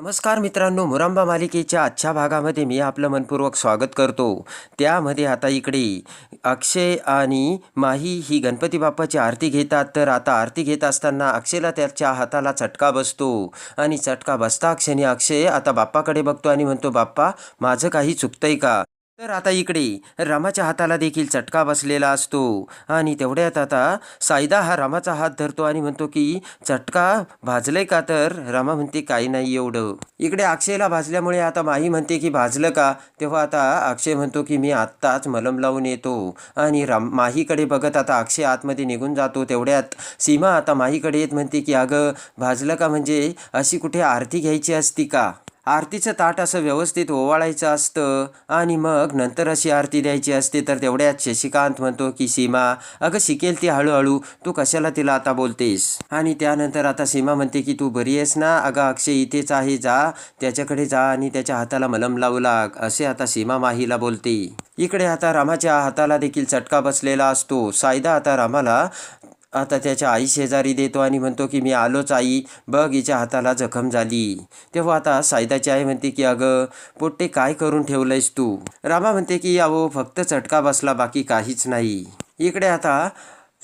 नमस्कार मित्रांनो मुरांबा मालिकेच्या आजच्या भागामध्ये मी आपलं मनपूर्वक स्वागत करतो. त्यामध्ये आता इकडे अक्षय आणि माही ही गणपती बाप्पाची आरती घेतात. तर आता आरती घेत असताना अक्षयला त्याच्या हाताला चटका बसतो. आणि चटका बसता क्षणी अक्षय आता बाप्पाकडे बघतो आणि म्हणतो बाप्पा माझं काही चुकतंय का? तर आता इकडे रामाच्या हाताला देखील चटका बसलेला असतो. आणि तेवढ्यात आता सायदा हा रामाचा हात धरतो आणि म्हणतो की चटका भाजलंय का तर? रामा म्हणते काही नाही एवढं. इकडे अक्षयला भाजल्यामुळे आता माही म्हणते की भाजलं का? तेव्हा आता अक्षय म्हणतो की मी आत्ताच मलम लावून येतो. आणि राम माहीकडे बघत आता अक्षय आतमध्ये निघून जातो. तेवढ्यात सीमा आता माहीकडे येत म्हणते की अगं भाजलं का म्हणजे? अशी कुठे आरती घ्यायची असती का? आरतीचं ताट असं व्यवस्थित ओवाळायचं असतं आणि मग नंतर अशी आरती द्यायची असते तर तेवढ्यात शशिकांत म्हणतो की सीमा अगं शिकेल ती हळूहळू. तू कशाला तिला आता बोलतेस? आणि त्यानंतर आता सीमा म्हणते की तू बरी आहेस ना? अगं अक्षय इथेच आहे जा. त्याच्याकडे जा आणि त्याच्या हाताला मलम लावू लाग असे आता सीमा माहीला बोलते. इकडे आता रामाच्या हाताला देखील चटका बसलेला असतो. सायदा आता रामाला आता त्याच्या आई शेजारी देतो आणि म्हणतो की मी आलोच आई बघ हिच्या हाताला जखम झाली. तेव्हा आता सायदाची आई म्हणते की अगं पोट्टे काय करून ठेवलंयस तू? रामा म्हणते की अहो फक्त चटका बसला बाकी काहीच नाही. इकडे आता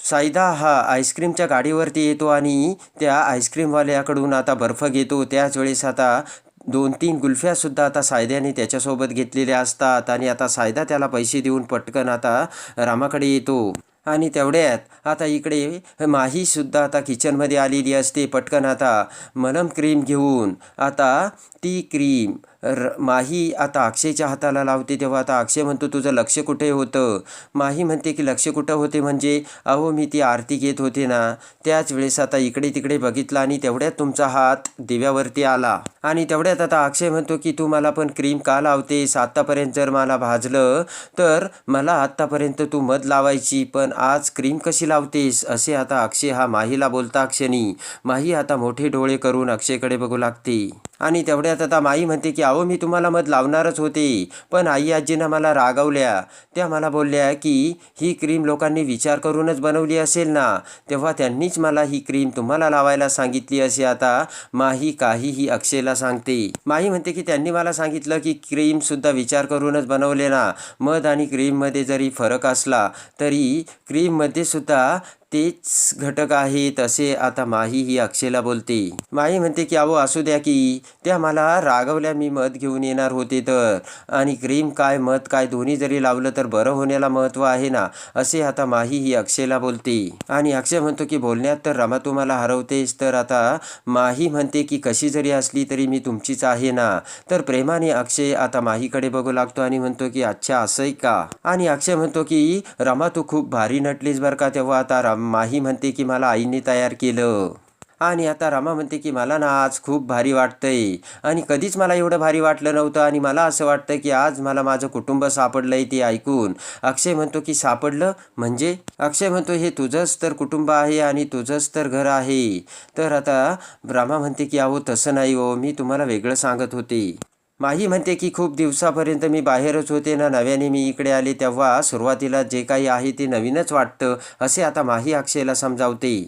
सायदा हा आईस्क्रीमच्या गाडीवरती येतो आणि त्या आईस्क्रीमवाल्याकडून आता बर्फ घेतो. त्याच वेळेस आता दोन तीन गुल्फ्यासुद्धा आता सायद्याने त्याच्यासोबत घेतलेल्या असतात आणि आता सायदा त्याला पैसे देऊन पटकन आता रामाकडे येतो. आणि तेवढ्यात आता इकडे माहीसुद्धा आता किचनमध्ये आलेली असते पटकन आता. मलम क्रीम घेऊन. आता ती क्रीम. र माही आता अक्षयच्या हाताला लावते तेव्हा आता अक्षय म्हणतो तुझं लक्ष कुठे होतं? माही म्हणते की लक्ष कुठं होते म्हणजे अहो मी ती आरती घेत होते ना त्याच वेळेस आता इकडे तिकडे बघितलं आणि तेवढ्यात तुमचा हात दिव्यावरती आला. आणि तेवढ्यात आता अक्षय म्हणतो की तू मला पण क्रीम का लावतेस? आत्तापर्यंत जर मला भाजलं तर मला आत्तापर्यंत तू मध लावायची पण आज क्रीम कशी लावतेस? असे आता अक्षय हा माहीला बोलता क्षणी माही आता मोठे डोळे करून अक्षयकडे बघू लागते. आणि तेवढ्यात आता माही म्हणते की अहो मी तुम्हाला मध लावणारच होते. पण आई आजीनं मला रागवल्या. त्या मला बोलल्या की ही क्रीम लोकांनी विचार करूनच बनवली असेल ना? तेव्हा त्यांनीच मला ही क्रीम तुम्हाला लावायला सांगितली असे आता माही काहीही अक्षयला सांगते. माही म्हणते की त्यांनी मला सांगितलं की क्रीमसुद्धा विचार करूनच बनवले ना. मध आणि क्रीममध्ये जरी फरक असला तरी क्रीममध्ये सुद्धा तेच घटक आहेत असे आता माही ही अक्षयला बोलते. माही म्हणते की अहो असू द्या की त्या मला रागवल्या मी मत घेऊन येणार होते तर. आणि क्रीम काय मत काय दोन्ही जरी लावलं तर बरं होण्याला महत्त्व आहे ना? असे आता माही ही अक्षयला बोलते. आणि अक्षय म्हणतो की बोलण्यात तर रमा तुम्हाला हरवतेस तर आता माही म्हणते की कशी जरी असली तरी मी तुमचीच आहे ना? तर प्रेमाने अक्षय आता माहीकडे बघू लागतो आणि म्हणतो की अच्छा असंय का? आणि अक्षय म्हणतो की रमा तू खूप भारी नटलीस बरं का तेव्हा आता माही म्हणते की मला आईने तयार केलं. आणि आता रामा म्हणते की मला ना आज खूप भारी वाटतंय. आणि कधीच मला एवढं भारी वाटलं नव्हतं आणि मला असं वाटतं की आज मला माझं कुटुंब सापडलंय ते ऐकून. अक्षय म्हणतो की सापडलं? म्हणजे? अक्षय म्हणतो हे तुझंच तर कुटुंब आहे आणि तुझंच तर घर आहे. तर आता रामा म्हणते की अहो तसं नाही हो मी तुम्हाला वेगळं सांगत होते. माही म्हणते की खूप दिवसापर्यंत मी बाहेरच होते ना नव्याने मी इकडे आले तेव्हा सुरुवातीला जे काही आहे ते नवीनच वाटतं असे आता माही अक्षयला समजावते.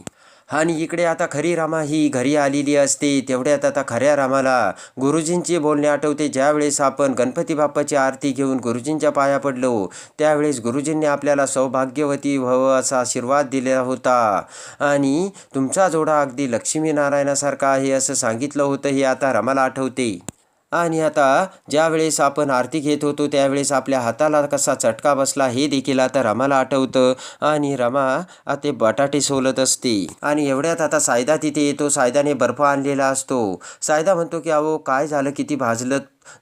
आणि इकडे आता खरी रामा ही घरी आलेली असते तेवढ्यात आता खऱ्या रामाला गुरुजींचे बोलणे आठवते. ज्यावेळेस आपण गणपती बाप्पाची आरती घेऊन गुरुजींच्या पाया पडलो त्यावेळेस गुरुजींनी आपल्याला सौभाग्यवती व्हावं असा आशीर्वाद दिलेला होता. आणि तुमचा जोडा अगदी लक्ष्मीनारायणासारखा आहे असं सांगितलं होतं हे आता रमाला आठवते. आणि आता ज्यावेळेस आपण आरती घेत होतो त्यावेळेस आपल्या हाताला कसा चटका बसला हे देखील आता रमाला आठवतं. आणि रमा ते बटाटे सोलत असते. आणि एवढ्यात आता सायदा तिथे येतो. सायदाने बर्फ आणलेला असतो. सायदा म्हणतो की अहो काय झालं? किती भाजलं?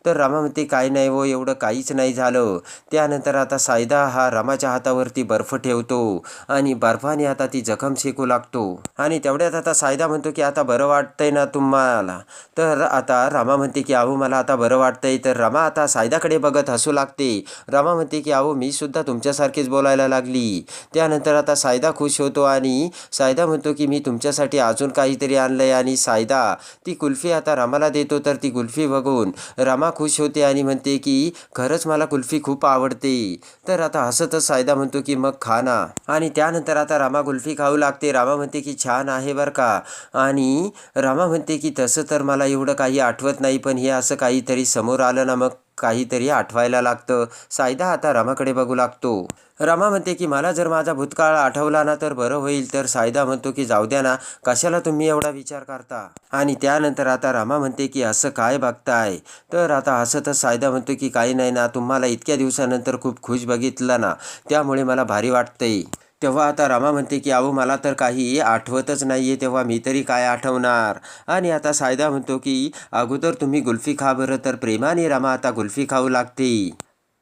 तर रामा म्हणते काय नाही हो एवढं काहीच नाही झालं. त्यानंतर आता सायदा हा रामाच्या हातावरती बर्फ ठेवतो आणि बर्फाने आता ती जखम शेकू लागतो. आणि तेवढ्यात आता सायदा म्हणतो की आता बरं वाटतंय ना तुम्हाला? तर आता रामा म्हणते की अहो मला आता बरं वाटतंय. तर रमा आता सायदाकडे बघत हसू लागते. रमा म्हणते की अहो मी सुद्धा तुमच्यासारखीच बोलायला लागली. त्यानंतर आता सायदा खुश होतो आणि सायदा म्हणतो की मी तुमच्यासाठी अजून काहीतरी आणलंय. आणि सायदा ती कुल्फी आता रामाला देतो तर ती कुल्फी बघून रामा खुश होते आणि म्हणते की खरंच मला कुल्फी खूप आवडते. तर आता हसतच सायदा म्हणतो की मग खा ना. आणि त्यानंतर आता रामा कुल्फी खाऊ लागते. रामा म्हणते की छान आहे बरं का. आणि रामा म्हणते की तसं तर मला एवढं काही आठवत नाही पण हे असं काहीतरी समोर आलं ना मग काहीतरी आठवायला लागतं. सायदा आता रामाकडे बघू लागतो. रमा म्हणते की मला जर माझा भूतकाळ आठवला ना तर बरं होईल. तर सायदा म्हणतो की जाऊ द्या ना कशाला तुम्ही एवढा विचार करता? आणि त्यानंतर आता रामा म्हणते की असं काय बघताय? तर आता हसतच सायदा म्हणतो की काही नाही ना तुम्हाला इतक्या दिवसानंतर खूप खुश बघितलं ना त्यामुळे मला भारी वाटतंय. तेव्हा आता रामा म्हणते की अहो मला तर काही आठवतच नाही आहे तेव्हा मी तरी काय आठवणार? आणि आता सायदा म्हणतो की अगोदर तुम्ही गुल्फी खा बरं तर प्रेमाने रामा आता गुल्फी खाऊ लागते.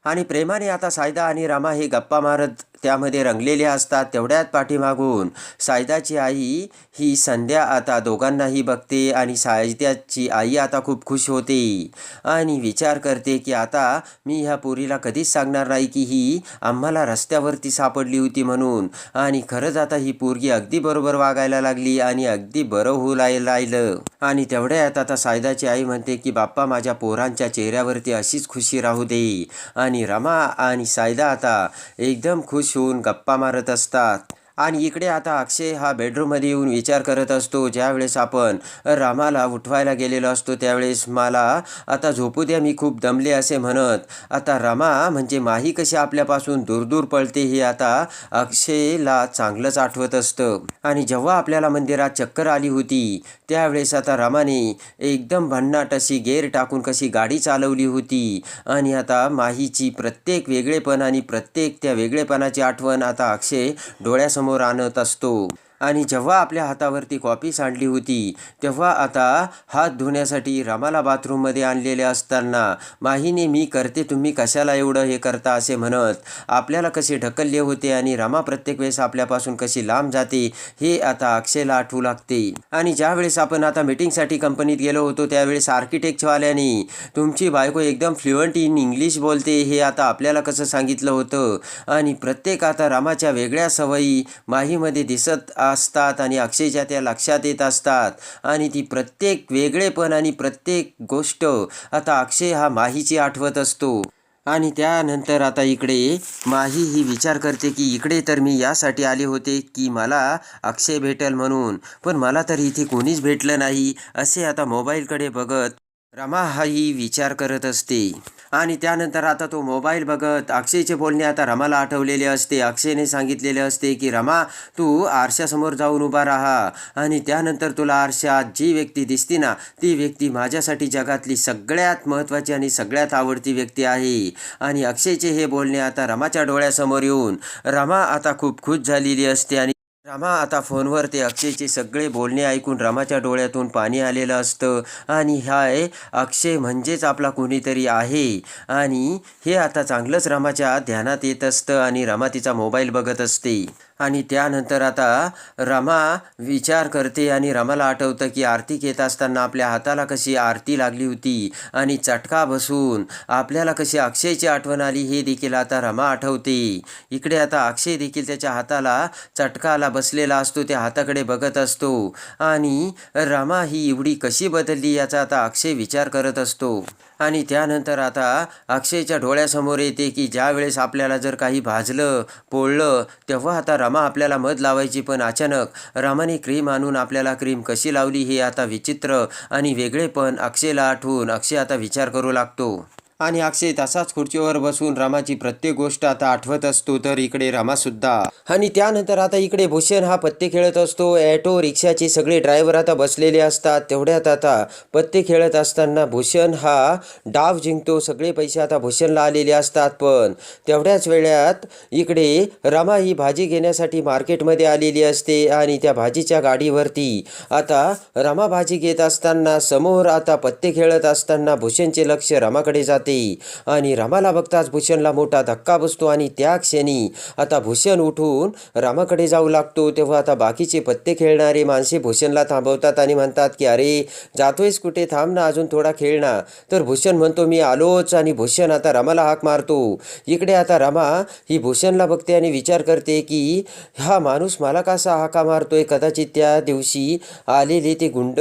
आणि प्रेमाने आता सायदा आणि रामा हे गप्पा मारत त्यामध्ये रंगलेले असतात तेवढ्यात पाठीमागून सायदाची आई ही संध्या आता दोघांनाही बघते आणि सायद्याची आई आता खूप खुश होते. आणि विचार करते की आता मी ह्या पोरीला कधीच सांगणार नाही की ही आम्हाला रस्त्यावरती सापडली होती म्हणून. आणि खरंच आता ही पोरगी अगदी बरोबर वागायला लागली आणि अगदी बरं होऊ लागलं आणि तेवढ्यात आता सायदाची आई म्हणते की बाप्पा माझ्या पोरांच्या चेहऱ्यावरती अशीच खुशी राहू दे. आणि रमा आणि सायदा आता एकदम खुश शिवून गप्पा मारत असतात. आणि इकडे आता अक्षय हा बेडरूममध्ये येऊन विचार करत असतो. ज्यावेळेस आपण रामाला उठवायला गेलेलो असतो त्यावेळेस मला आता झोपू द्या मी खूप दमले असे म्हणत आता रमा म्हणजे माही कशी आपल्यापासून दूर दूर पळते हे आता अक्षयला चांगलंच आठवत असतं. आणि जेव्हा आपल्याला मंदिरात चक्कर आली होती त्यावेळेस आता रमाने एकदम भन्नाट अशी गेअर टाकून कशी गाडी चालवली होती. आणि आता माहीची प्रत्येक वेगळेपण आणि प्रत्येक त्या वेगळेपणाची आठवण आता अक्षय डोळ्यासमोर आणत असतो. आणि जेव्हा आपल्या हातावरती कॉपी सांडली होती तेव्हा आता हात धुण्यासाठी रमाला बाथरूममध्ये आणलेले असताना माहीने मी करते तुम्ही कशाला एवढं हे करता? असे म्हणत आपल्याला कसे ढकलले होते आणि रमा प्रत्येक वेळेस आपल्यापासून कशी लांब जाते हे आता अक्षयला आठवू लागते. आणि ज्यावेळेस आपण आता मीटिंगसाठी कंपनीत गेलो होतो त्यावेळेस आर्किटेक्टवाल्याने तुमची बायको एकदम फ्लुएंट इन इंग्लिश बोलते हे आता आपल्याला कसं सांगितलं होतं? आणि प्रत्येक आता रामाच्या वेगळ्या सवयी माहीमध्ये दिसत असतात आणि अक्षयच्या त्या लक्षात येत असतात. आणि ती प्रत्येक वेगळेपण आणि प्रत्येक गोष्ट आता अक्षय हा माहीची आठवत असतो. आणि त्यानंतर आता इकडे माही ही विचार करते की इकडे तर मी यासाठी आले होते की मला अक्षय भेटेल म्हणून. पण मला तर इथे कोणीच भेटलं नाही. असे आता मोबाईलकडे बघत रमा हाही विचार करत असते. आणि त्यानंतर आता तो मोबाईल बघत अक्षयचे बोलणे आता रमाला आठवलेले असते. अक्षयने सांगितलेले असते की रमा तू आरशासमोर जाऊन उभा राहा. आणि त्यानंतर तुला आरशात जी व्यक्ती दिसते ना ती व्यक्ती माझ्यासाठी जगातली सगळ्यात महत्त्वाची आणि सगळ्यात आवडती व्यक्ती आहे. आणि अक्षयचे हे बोलणे आता रमाच्या डोळ्यासमोर येऊन रमा आता खूप खुश झालेली असते आणि रमा आता फोनवर ते अक्षयचे सगळे बोलणे ऐकून रमाच्या डोळ्यातून पाणी आलेलं असतं. आणि हाय अक्षय म्हणजेच आपला कोणीतरी आहे. आणि हे आता चांगलंच रमाच्या ध्यानात येत असतं आणि रमा तिचा मोबाईल बघत असते. आणि त्यानंतर आता रमा विचार करते आणि रमाला आठवतं की आरती घेत असताना आपल्या हाताला कशी आरती लागली होती आणि चटका बसून आपल्याला कशी अक्षयची आठवण आली हे देखील आता रमा आठवते. इकडे आता अक्षय देखील त्याच्या हाताला चटकाला बसलेला असतो त्या हाताकडे बघत असतो. आणि रमा ही एवढी कशी बदलली याचा आता अक्षय विचार करत असतो. आणि त्यानंतर आता अक्षयच्या डोळ्यासमोर येते की ज्या वेळेस आपल्याला जर काही भाजलं पोळलं तेव्हा आता रमा आपल्याला मध लावायची पण अचानक. रमाने क्रीम आणून आपल्याला क्रीम कशी लावली हे आता विचित्र आणि वेगळेपण अक्षयला आठवून अक्षय आता विचार करू लागतो. आणि अक्षय तसाच खुर्चीवर बसून रामाची प्रत्येक गोष्ट आता आठवत असतो तर इकडे रामासुद्धा आणि त्यानंतर आता इकडे भूषण हा पत्ते खेळत असतो. ॲटो रिक्षाचे सगळे ड्रायव्हर आता बसलेले असतात. तेवढ्यात आता पत्ते खेळत असताना भूषण हा डाव जिंकतो. सगळे पैसे आता भूषणला आलेले असतात पण तेवढ्याच वेळात इकडे रमा ही भाजी घेण्यासाठी मार्केटमध्ये आलेली असते आणि त्या भाजीच्या गाडीवरती आता रमा भाजी घेत असताना समोर आता पत्ते खेळत असताना भूषणचे लक्ष रमाकडे जाते जाते आणि रमाला बघताच भूषणला मोठा धक्का बसतो आणि त्या क्षणी आता भूषण उठून रामाकडे जाऊ लागतो. तेव्हा आता बाकीचे पत्ते खेळणारे माणसे भूषणला थांबवतात आणि म्हणतात की अरे जातोयस कुठे? थांब ना अजून थोडा खेळ ना. तर भूषण म्हणतो मी आलोच. आणि भूषण आता रमाला हाक मारतो. इकडे आता रमा ही भूषणला बघते आणि विचार करते की हा माणूस मला कसा हाका मारतोय? कदाचित त्या दिवशी आलेले ते गुंड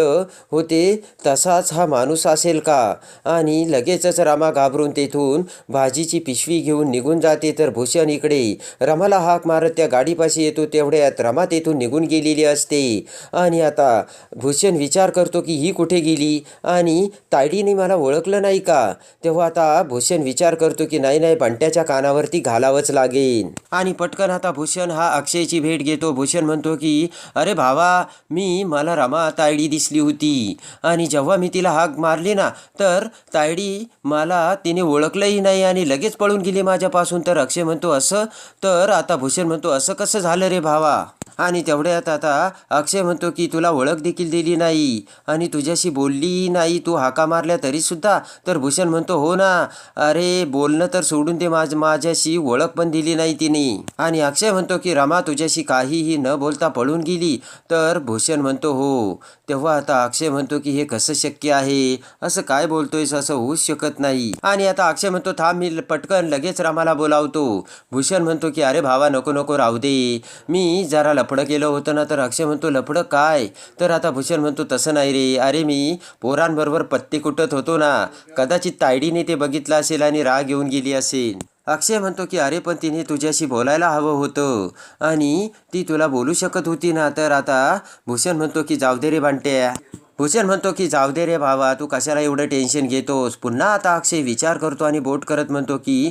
होते तसाच हा माणूस असेल का? आणि लगेचच रामा घाबरून तेथून भाजीची पिशवी घेऊन निघून जाते तर भूषण इकडे. रमाला हाक मारत त्या गाडीपाशी येतो तेवढ्यात रमा तेथून निघून गेलेली असते. आणि आता भूषण विचार करतो की ही कुठे गेली? आणि तायडीने मला ओळखलं नाही का? तेव्हा आता भूषण विचार करतो की नाही नाही बंट्याच्या कानावरती घालावंच लागेल. आणि पटकन आता भूषण हा अक्षयची भेट घेतो. भूषण म्हणतो की अरे भावा मी मला रमा तायडी दिसली होती. आणि जेव्हा मी तिला हाक मारली ना तर तायडी मला तिने ओळखलंही नाही आणि लगेच पळून गेली माझ्यापासून. तर अक्षय म्हणतो असं? तर आता भूषण म्हणतो असं कसं झालं रे भावा? आणि तेवढ्यात आता अक्षय म्हणतो की तुला ओळख देखील दिली नाही आणि तुझ्याशी बोलली नाही तू हाका मारल्या तरीसुद्धा तर भूषण म्हणतो हो ना. अरे बोलणं तर सोडून दे माझ माझ्याशी ओळख पण दिली नाही तिने. आणि अक्षय म्हणतो की रमा तुझ्याशी काहीही न बोलता पळून गेली. तर भूषण म्हणतो हो. तेव्हा आता अक्षय म्हणतो की हे कसं शक्य आहे? असं काय बोलतोयस? असं होऊच शकत नाही. आणि आता अक्षय म्हणतो थांब मी पटकन लगेच रामाला बोलावतो. भूषण म्हणतो की अरे भावा नको नको राहू दे. मी जरा लफडं केलं होतं ना तर अक्षय म्हणतो लफडं काय? तर आता भूषण म्हणतो तसं नाही रे. अरे मी पोरांबरोबर पत्ते कुटत होतो ना. कदाचित तायडीने ते बघितलं असेल आणि राग येऊन गेली असेल. अक्षय म्हणतो की अरे पण तिने तुझ्याशी बोलायला हवं होतं आणि ती तुला बोलू शकत होती ना. तर आता भूषण म्हणतो की जाऊ दे रे बांट्या. भूषण म्हणतो की जाऊ दे रे भावा. तू कशाला एवढं टेन्शन घेतोस? पुन्हा आता अक्षय विचार करतो आणि बोट करत म्हणतो की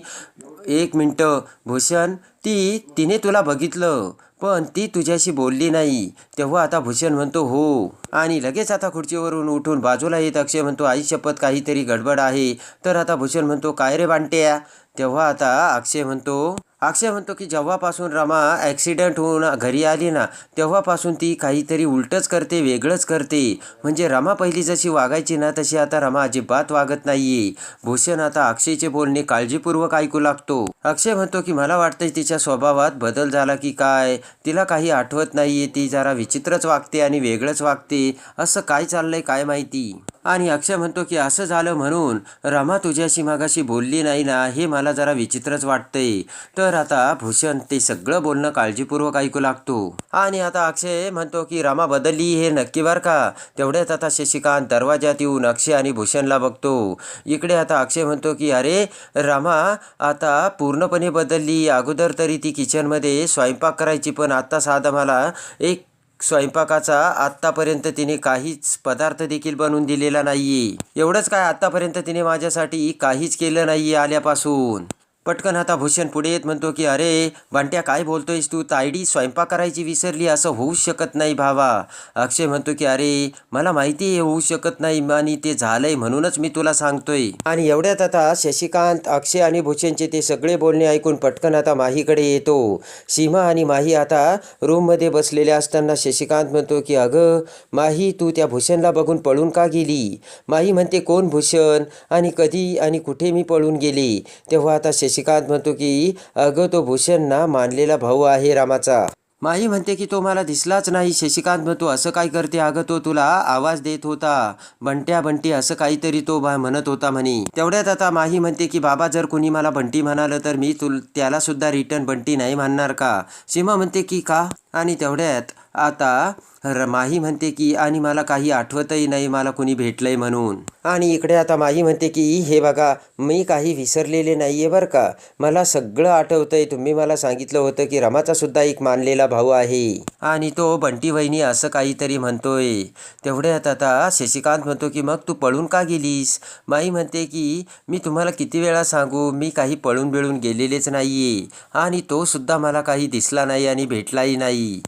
एक मिनटं. भूषण ती तिने तुला बघितलं पण ती तुझ्याशी बोलली नाही. तेव्हा आता भूषण म्हणतो हो. आणि लगेच आता खुर्चीवरून उठून बाजूला येत अक्षय म्हणतो आई शपथ काहीतरी गडबड आहे. तर आता भूषण म्हणतो काय रे बांट्या? तेव्हा आता अक्षय म्हणतो अक्षय म्हणतो की जेव्हापासून रमा ॲक्सिडेंट होऊन घरी आली ना तेव्हापासून ती काहीतरी उलटच करते वेगळंच करते. म्हणजे रमा पहिली जशी वागायची ना तशी आता रमा अजिबात वागत नाहीये. भूषण आता अक्षयचे बोलणे काळजीपूर्वक ऐकू लागतो. अक्षय म्हणतो की मला वाटतंय तिच्या स्वभावात बदल झाला की काय? तिला काही आठवत नाहीये ती जरा विचित्रच वागते आणि वेगळंच वागते. असं काय चाललंय काय माहिती? आणि अक्षय म्हणतो की असं झालं म्हणून. रमा तुझ्याशी मागाशी बोलली नाही ना हे मला जरा विचित्रच वाटतंय. तर आता भूषण ते सगळं बोलणं काळजीपूर्वक ऐकू लागतो. आणि आता अक्षय म्हणतो की रामा बदलली हे नक्की बर का? तेवढ्यात आता शशिकांत दरवाजात येऊन अक्षय आणि भूषणला बघतो. इकडे आता अक्षय म्हणतो की अरे रामा आता पूर्णपणे बदलली. अगोदर तरी ती किचनमध्ये स्वयंपाक करायची पण आत्ता साधा मला एक स्वयंपाकाचा आत्तापर्यंत तिने काहीच पदार्थ देखील बनवून दिलेला नाही एवढंच काय आत्तापर्यंत तिने माझ्यासाठी काहीच केलं नाही आल्यापासून. पटकन आता भूषण पुढे येत म्हणतो की अरे बांट्या काय बोलतोयस तू? तायडी स्वयंपाक करायची विसरली असं होऊच शकत नाही भावा. अक्षय म्हणतो की अरे मला माहिती आहे होऊ शकत नाही आणि ते झालंय म्हणूनच मी तुला सांगतोय. आणि एवढ्यात आता शशिकांत अक्षय आणि भूषणचे ते सगळे बोलणे ऐकून पटकन आता माहीकडे येतो. सीमा आणि माही आता रूममध्ये बसलेल्या असताना शशिकांत म्हणतो की अगं माही तू त्या भूषणला बघून पळून का गेली? माही म्हणते कोण भूषण? आणि कधी आणि कुठे मी पळून गेले? तेव्हा आता शशिकांत म्हणतो की अगं तो भूषण ना मानलेला भाऊ आहे रामाचा. माही म्हणते की तो मला दिसलाच नाही. शशिकांत म्हणतो असं काय करते? अगं तो तुला आवाज देत होता. बंट्या बंटी असं काहीतरी तो म्हणत होता म्हणे. तेवढ्यात आता माही म्हणते की बाबा जर कोणी मला बंटी म्हणालं तर मी तुल त्याला सुद्धा रिटर्न बंटी नाही म्हणणार का? सीमा म्हणते की का? आणि तेवढ्यात आता र माही म्हणते की आणि मला काही आठवतही नाही मला कोणी भेटलंय म्हणून. आणि इकडे आता माही म्हणते की हे बघा मी काही विसरलेले नाही आहे बरं का. मला सगळं आठवतंय. तुम्ही मला सांगितलं होतं की रमाचा सुद्धा एक मानलेला भाऊ आहे. आणि तो बंटी वहिनी असं काहीतरी म्हणतोय. तेवढ्यात आता शशिकांत म्हणतो की मग तू पळून का गेलीस? माई म्हणते की मी तुम्हाला किती वेळा सांगू मी काही पळून बिळून गेलेलेच नाहीये. आणि तो सुद्धा मला काही दिसला नाही आणि भेटलाही नाही.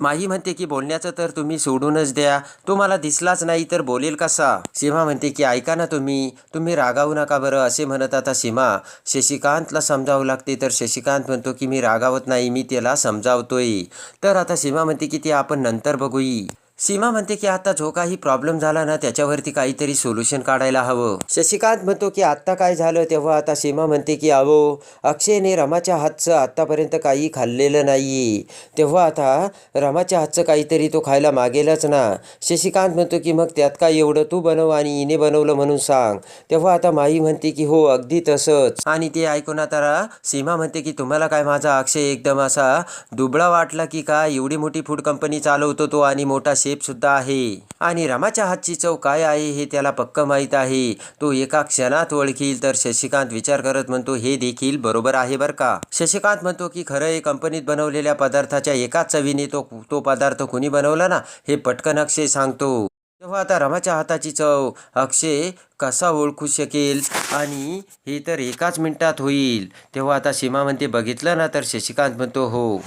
माही म्हणते की बोलण्याचं तर तुम्ही सोडूनच द्या. तो मला दिसलाच नाही तर बोलेल कसा? सीमा म्हणते की ऐका ना तुम्ही. तुम्ही रागावू नका बरं असे म्हणत आता सीमा. शशिकांतला समजावं लागते तर शशिकांत म्हणतो की मी रागावत नाही मी त्याला समजावतोय. तर आता सीमा म्हणते की ते आपण नंतर बघूई. सीमा म्हणते की आता जो काही प्रॉब्लेम झाला ना त्याच्यावरती काहीतरी सोल्युशन काढायला हवं. शशिकांत म्हणतो की आत्ता काय झालं तेव्हा आता सीमा म्हणते की अहो अक्षयने रमाच्या हातचं आत्तापर्यंत काही खाल्लेलं नाही तेव्हा आता रमाच्या हातचं काहीतरी तो खायला मागेलच ना. शशिकांत म्हणतो की मग त्यात काय एवढं तू बनव आणि हिने बनवलं म्हणून सांग. तेव्हा आता माई म्हणते की हो अगदी तसंच. आणि ते ऐकून आता सीमा म्हणते की तुम्हाला काय माझा अक्षय एकदम असा दुबळा वाटला की काय? एवढी मोठी फूड कंपनी चालवतो तो आणि मोठा शेपसुद्धा आहे. आणि रमाच्या हातची चव काय आहे हे त्याला पक्क माहीत आहे. तो एका क्षणात ओळखील तर शशिकांत विचार करत म्हणतो हे देखील बरोबर आहे बरं का? शशिकांत म्हणतो की खरं हे कंपनीत बनवलेल्या पदार्थाच्या एकाच चवीने तो तो पदार्थ कुणी बनवला ना हे पटकन अक्षय सांगतो. तेव्हा आता रमाच्या हाताची चव अक्षय कसा ओळखू शकेल? आणि हे तर एकाच मिनिटात होईल. तेव्हा आता सीमा म्हणते बघितलं ना? तर शशिकांत म्हणतो हो.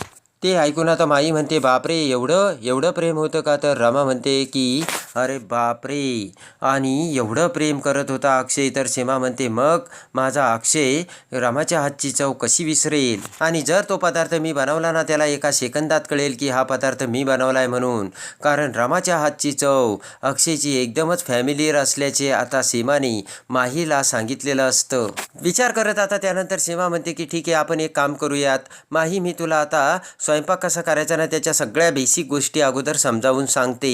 ते ऐकून आता माई म्हणते बापरे एवढं एवढं प्रेम होतं का? तर रमा म्हणते की अरे बापरे. आणि एवढं प्रेम करत होता अक्षय तर सीमा म्हणते मग माझा अक्षय रमाच्या हातची चव कशी विसरेल? आणि जर तो पदार्थ मी बनवला ना त्याला एका सेकंदात कळेल की हा पदार्थ मी बनवलाय म्हणून. कारण रमाच्या हातची चव अक्षयची एकदमच फॅमिलीयर असल्याचे आता सीमाने माहीला सांगितलेलं असतं. विचार करत आता त्यानंतर सीमा म्हणते की ठीक आहे आपण एक काम करूयात. माही मी तुला आता स्वयंपाक कसा करायचा ना त्याच्या सगळ्या बेसिक गोष्टी अगोदर समजावून सांगते.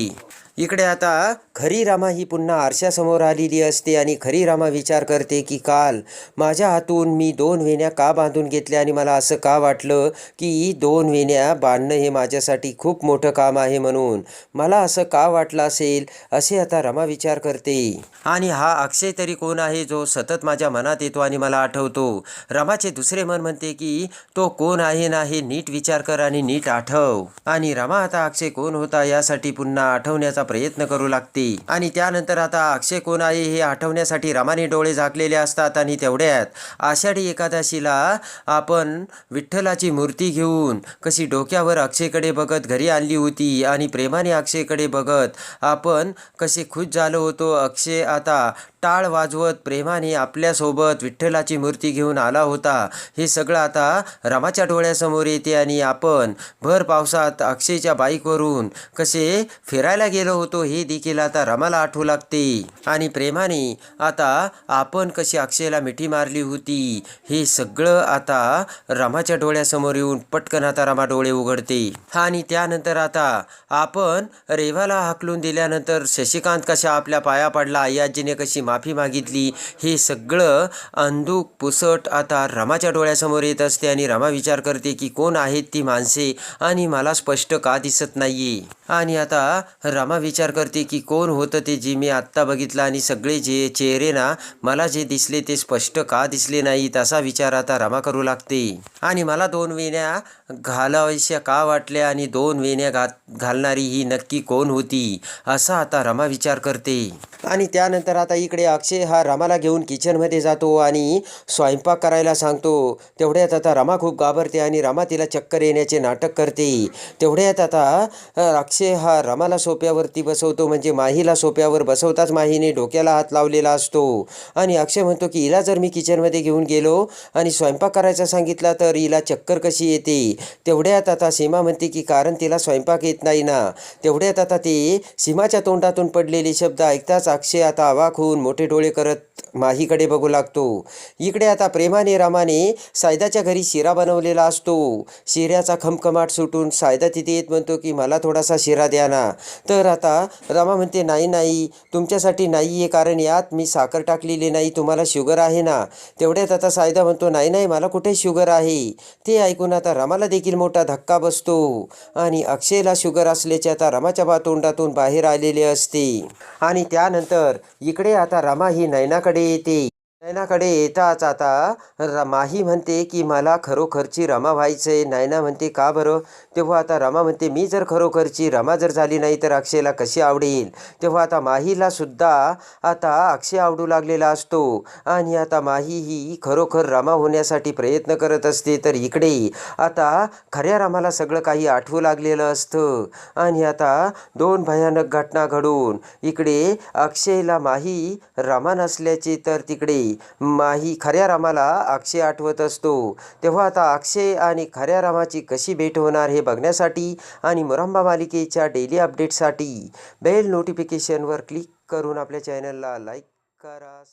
इकडे आता खरी रामा ही पुन्हा आरशासमोर आलेली असते आणि खरी रामा विचार करते की काल माझ्या हातून मी दोन वेण्या का बांधून घेतल्या आणि मला असं का वाटलं की दोन वेण्या बांधणं हे माझ्यासाठी खूप मोठं काम आहे म्हणून? मला असं का वाटलं असेल? असे आता रमा विचार करते. आणि हा अक्षय तरी कोण आहे जो सतत माझ्या मनात येतो आणि मला आठवतो? रमाचे दुसरे मन म्हणते की तो कोण आहे ना हे नीट विचार कर आणि नीट आठव. आणि रमा आता अक्षय कोण होता यासाठी पुन्हा आठवण्याचा प्रयत्न करू लागते. आणि त्यानंतर आता अक्षय कोण आहे हे आठवण्यासाठी रमाने डोळे झाकलेले असतात आणि तेवढ्यात आषाढी एकादशीला आपण विठ्ठलाची मूर्ती घेऊन कशी डोक्यावर अक्षयकडे बघत घरी आणली होती आणि प्रेमाने अक्षयकडे बघत आपण कसे खुश झालो होतो. अक्षय आता टाळ वाजवत प्रेमाने आपल्यासोबत विठ्ठलाची मूर्ती घेऊन आला होता. हे सगळं आता रमाच्या डोळ्यासमोर येते आणि आपण भर पावसात अक्षयच्या बाईकवरून कसे फिरायला गेलो होतो हे देखील आता रमाला आठवू लागते. आणि प्रेमाने आता आपण कशी अक्षयला मिठी मारली होती हे सगळं आता रमाच्या डोळ्यासमोर येऊन पटकन आता रमा डोळे उघडते. आणि त्यानंतर आता आपण रेवाला हाकलून दिल्यानंतर शशिकांत कशा आपल्या पाया पडला आई आजीने कशी माफी मागितली. हे सगळं अंधूक पुसट आता रमाच्या डोळ्यासमोर येत असते आणि रमा विचार करते की कोण आहेत ती माणसे आणि मला स्पष्ट का दिसत नाही आणि आता रमा विचार करते की कोण होतं ते जे मी आत्ता बघितलं आणि सगळे जे चेहरे ना मला जे दिसले ते स्पष्ट का दिसले नाही तसा विचार आता रमा करू लागते. आणि मला दोन वेण्या घालाव्याशा का वाटल्या आणि दोन वेण्या घात घालणारी ही नक्की कोण होती? असा आता रमा विचार करते. आणि त्यानंतर आता इकडे अक्षय हा रमाला घेऊन किचनमध्ये जातो आणि स्वयंपाक करायला सांगतो. तेवढ्यात आता रमा खूप घाबरते आणि रमा तिला चक्कर येण्याचे नाटक करते. तेवढ्यात आता अक्षय हा रमाला सोप्यावरती बसवतो. म्हणजे माहीला सोप्यावर बसवताच माहीने डोक्याला हात लावलेला असतो. आणि अक्षय म्हणतो की हिला जर मी किचनमध्ये घेऊन गेलो आणि स्वयंपाक करायचा सांगितला तर हिला चक्कर कशी येते? तेवढ्यात आता सीमा म्हणते की कारण तिला स्वयंपाक येत नाही ना. तेवढ्यात आता ते सीमाच्या तोंडातून पडलेले शब्द ऐकताच अक्षय आता अवाक होऊन मोठे डोळे करत माहीकडे बघू लागतो. इकडे आता प्रेमाने रामाने सायदाच्या घरी शिरा बनवलेला असतो. शिऱ्याचा खमखमाट सुटून सायदा तिथे येत म्हणतो की मला थोडासा शिरा द्या ना. तर आता रामा म्हणते नाही नाही तुमच्यासाठी नाही आहे कारण यात मी साखर टाकलेली नाही तुम्हाला शुगर आहे ना. तेवढ्यात आता सायदा म्हणतो नाही नाही मला कुठे शुगर आहे? ते ऐकून आता रमाला देखील मोठा धक्का बसतो आणि अक्षयला शुगर असल्याचे आता रमाच्या बा तोंडातून बाहेर आलेले असते. आणि त्यानंतर इकडे आता रमा ही नयनाकडे येते. नयनाकडे येताच आता र माही म्हणते की मला खरोखरची रमा व्हायचंय. नयना म्हणते का बरं? तेव्हा आता रमा म्हणते मी जर खरोखरची रमा जर झाली नाही तर अक्षयला कशी आवडेल तेव्हा आता माहीला सुद्धा आता अक्षय आवडू लागलेला असतो. आणि आता माही ही खरोखर रमा होण्यासाठी प्रयत्न करत असते तर इकडे आता खऱ्या रमाला सगळं काही आठवू लागलेलं असतं. आणि आता दोन भयानक घटना घडून इकडे अक्षयला माही रमा नसल्याचे तर तिकडे माही खऱ्या रामाला अक्षय आठवत असतो. तेव्हा आता अक्षय आणि खऱ्या रामाची कशी भेट होणार हे बघण्यासाठी आणि मुरंबा मालिकेच्या डेली अपडेटसाठी बेल नोटिफिकेशनवर क्लिक करून आपल्या चॅनलला लाईक करा